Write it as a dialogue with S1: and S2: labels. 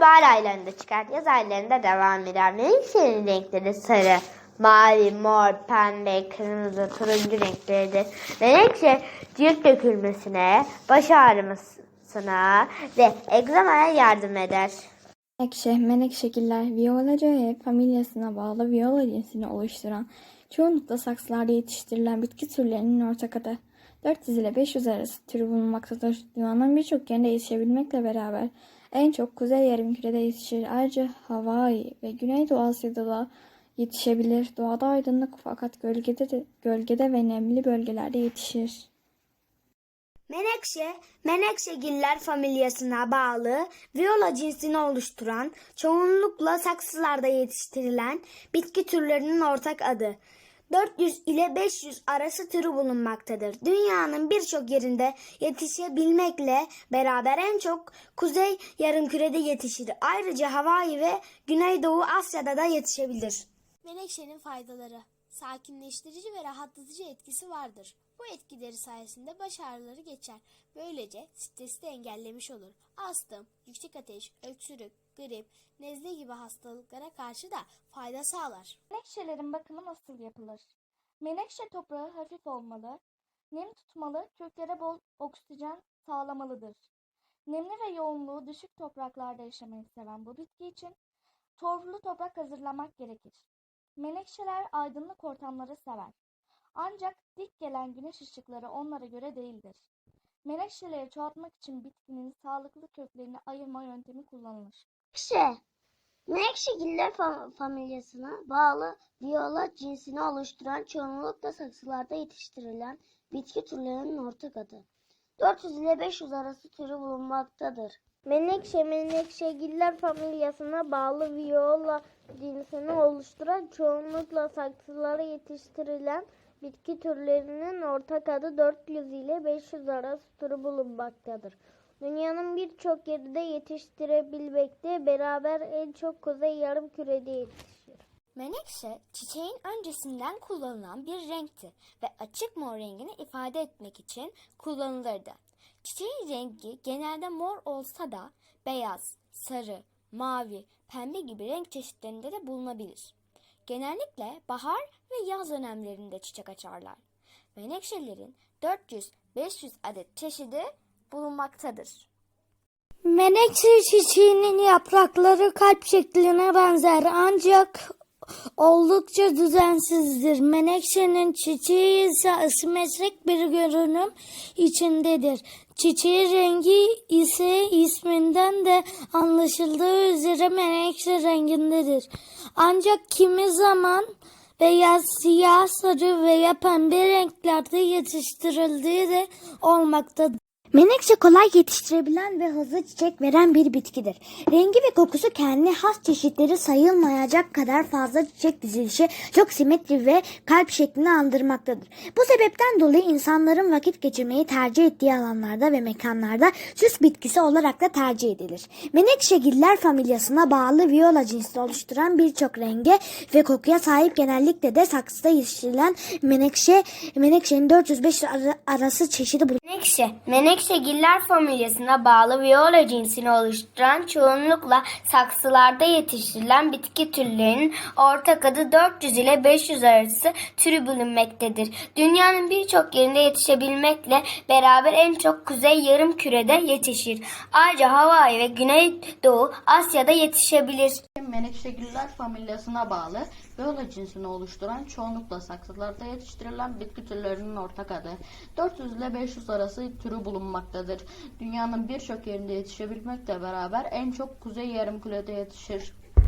S1: Bahar aylarında çıkar, yaz aylarında devam eder. Menekşenin renkleri sarı, mavi, mor, pembe, kırmızı, turuncu renkleridir. Menekşe cilt dökülmesine, baş ağrımasına ve egzamaya yardım eder.
S2: Menekşe, menekşegiller Violaceae familyasına bağlı viola cinsini oluşturan, çoğunlukla saksılarda yetiştirilen bitki türlerinin ortak adı. 400 ile 500 arası türü bulunmaktadır. Dünyanın birçok yerinde yetişebilmekle beraber en çok kuzey yarımkürede yetişir. Ayrıca Hawaii ve Güneydoğu Asya'da da yetişebilir. Doğada aydınlık fakat gölgede, de, gölgede ve nemli bölgelerde yetişir.
S3: Menekşe, menekşegiller familyasına bağlı viola cinsini oluşturan, çoğunlukla saksılarda yetiştirilen bitki türlerinin ortak adı. 400 ile 500 arası türü bulunmaktadır. Dünyanın birçok yerinde yetişebilmekle beraber en çok kuzey yarımkürede yetişir. Ayrıca Hawaii ve Güneydoğu Asya'da da yetişebilir.
S4: Menekşenin faydaları sakinleştirici ve rahatlatıcı etkisi vardır. Bu etkileri sayesinde baş ağrıları geçer. Böylece stresi de engellemiş olur. Astım, yüksek ateş, öksürük, grip, nezle gibi hastalıklara karşı da fayda sağlar.
S2: Menekşelerin bakımı nasıl yapılır? Menekşe toprağı hafif olmalı, nem tutmalı, köklere bol oksijen sağlamalıdır. Nemli ve yoğunluğu düşük topraklarda yaşamayı seven bu bitki için torflu toprak hazırlamak gerekir. Menekşeler aydınlık ortamları sever. Ancak dik gelen güneş ışıkları onlara göre değildir. Menekşeleri çoğaltmak için bitkinin sağlıklı köklerini ayırma yöntemi kullanılır.
S5: Menekşe. Menekşegiller fam- familyasına bağlı viola cinsini oluşturan çoğunlukla saksılarda yetiştirilen bitki türlerinin ortak adı. 400 ile 500 arası türü bulunmaktadır.
S1: Menekşe, menekşegiller familyasına bağlı viola cinsini oluşturan çoğunlukla saksılara yetiştirilen bitki türlerinin ortak adı 400 ile 500 arası türü bulunmaktadır. Dünyanın birçok yerinde yetiştirebilmekte beraber en çok kuzey yarımkürede yetişir.
S4: Menekşe çiçeğin öncesinden kullanılan bir renkti ve açık mor rengini ifade etmek için kullanılırdı. Çiçeğin rengi genelde mor olsa da beyaz, sarı, mavi, pembe gibi renk çeşitlerinde de bulunabilir. Genellikle bahar ve yaz dönemlerinde çiçek açarlar. Menekşelerin 400-500 adet çeşidi bulunmaktadır.
S3: Menekşe çiçeğinin yaprakları kalp şekline benzer ancak oldukça düzensizdir. Menekşenin çiçeği ise asimetrik bir görünüm içindedir. Çiçeği rengi ise isminden de anlaşıldığı üzere menekşe rengindedir. Ancak kimi zaman beyaz, siyah, sarı veya pembe renklerde yetiştirildiği de olmaktadır.
S6: Menekşe kolay yetiştirebilen ve hızlı çiçek veren bir bitkidir. Rengi ve kokusu kendine has çeşitleri sayılmayacak kadar fazla çiçek dizilişi çok simetri ve kalp şeklini andırmaktadır. Bu sebepten dolayı insanların vakit geçirmeyi tercih ettiği alanlarda ve mekanlarda süs bitkisi olarak da tercih edilir. Menekşegiller familyasına bağlı viola cinsini oluşturan birçok renge ve kokuya sahip genellikle de saksıda yetiştirilen menekşe, menekşenin 405 ara- arası çeşidi bulunur.
S3: Menekşe, menekşegiller familyasına bağlı viola cinsini oluşturan çoğunlukla saksılarda yetiştirilen bitki türlerinin ortak adı 400 ile 500 arası türü bulunmaktadır. Dünyanın birçok yerinde yetişebilmekle beraber en çok kuzey yarım kürede yetişir. Ayrıca Hawaii ve Güneydoğu Asya'da yetişebilir.
S7: Menekşegiller familyasına bağlı viola cinsini oluşturan çoğunlukla saksılarda yetiştirilen bitki türlerinin ortak adı. 400 ile 500 arası türü bulunmaktadır. Dünyanın birçok yerinde yetişebilmekle beraber en çok kuzey yarımkürede yetişir.